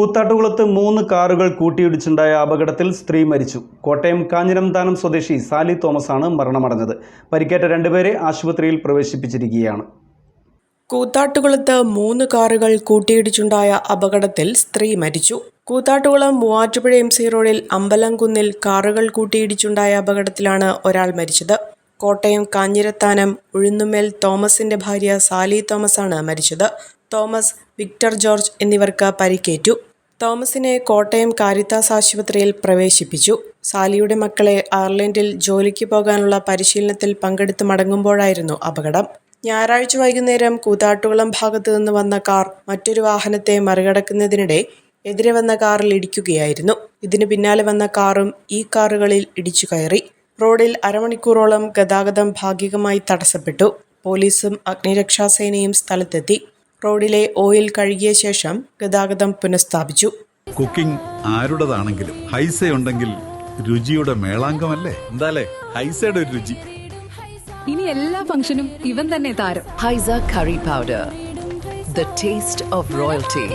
കൂത്താട്ടുകുളത്ത് മൂന്ന് കാറുകൾ കൂട്ടിയിടിച്ചുണ്ടായ അപകടത്തിൽ സ്ത്രീ മരിച്ചു. കോട്ടയം കാഞ്ഞിരംതാനം സ്വദേശി സാലി തോമസ് ആണ് മരണമടഞ്ഞത്. പരിക്കേറ്റ രണ്ടുപേരെ ആശുപത്രിയിൽ പ്രവേശിപ്പിച്ചിരിക്കുകയാണ്. കൂത്താട്ടുകുളത്ത് മൂന്ന് കാറുകൾ കൂട്ടിയിടിച്ചുണ്ടായ അപകടത്തിൽ സ്ത്രീ മരിച്ചു. കൂത്താട്ടുകുളം മൂവാറ്റുപുഴ എം സി റോഡിൽ അമ്പലംകുന്നിൽ കാറുകൾ കൂട്ടിയിടിച്ചുണ്ടായ അപകടത്തിലാണ് ഒരാൾ മരിച്ചത്. കോട്ടയം കാഞ്ഞിരത്താനം ഉഴുന്നുമേൽ തോമസിന്റെ ഭാര്യ സാലി തോമസ് ആണ് മരിച്ചത്. തോമസ് വിക്ടർ ജോർജ് എന്നിവർക്ക് പരിക്കേറ്റു. തോമസിനെ കോട്ടയം കാരിത്താസ് ആശുപത്രിയിൽ പ്രവേശിപ്പിച്ചു. സാലിയുടെ മക്കളെ അയർലൻഡിൽ ജോലിക്ക് പോകാനുള്ള പരിശീലനത്തിൽ പങ്കെടുത്ത് മടങ്ങുമ്പോഴായിരുന്നു അപകടം. ഞായറാഴ്ച വൈകുന്നേരം കൂത്താട്ടുകുളം ഭാഗത്തു നിന്ന് വന്ന കാർ മറ്റൊരു വാഹനത്തെ മറികടക്കുന്നതിനിടെ എതിരെ വന്ന കാറിൽ ഇടിക്കുകയായിരുന്നു. ഇതിന് പിന്നാലെ വന്ന കാറും ഈ കാറുകളിൽ ഇടിച്ചു കയറി. റോഡിൽ അരമണിക്കൂറോളം ഗതാഗതം ഭാഗികമായി തടസ്സപ്പെട്ടു. പോലീസും അഗ്നിരക്ഷാസേനയും സ്ഥലത്തെത്തി. റോഡിലെ ഓയിൽ കഴുകിയ ശേഷം ഗതാഗതം പുനഃസ്ഥാപിച്ചു. കുക്കിംഗ് ആരുടേതാണെങ്കിലും ഹൈസ ഉണ്ടെങ്കിൽ രുചിയുടെ മേളാങ്കമല്ലേ എന്താലേ? ഹൈസയുടെ ഒരു രുചി. ഇനി എല്ലാ ഫംഗ്ഷനും ഇവൻ തന്നെ താരം. Haisa curry powder the taste of royalty.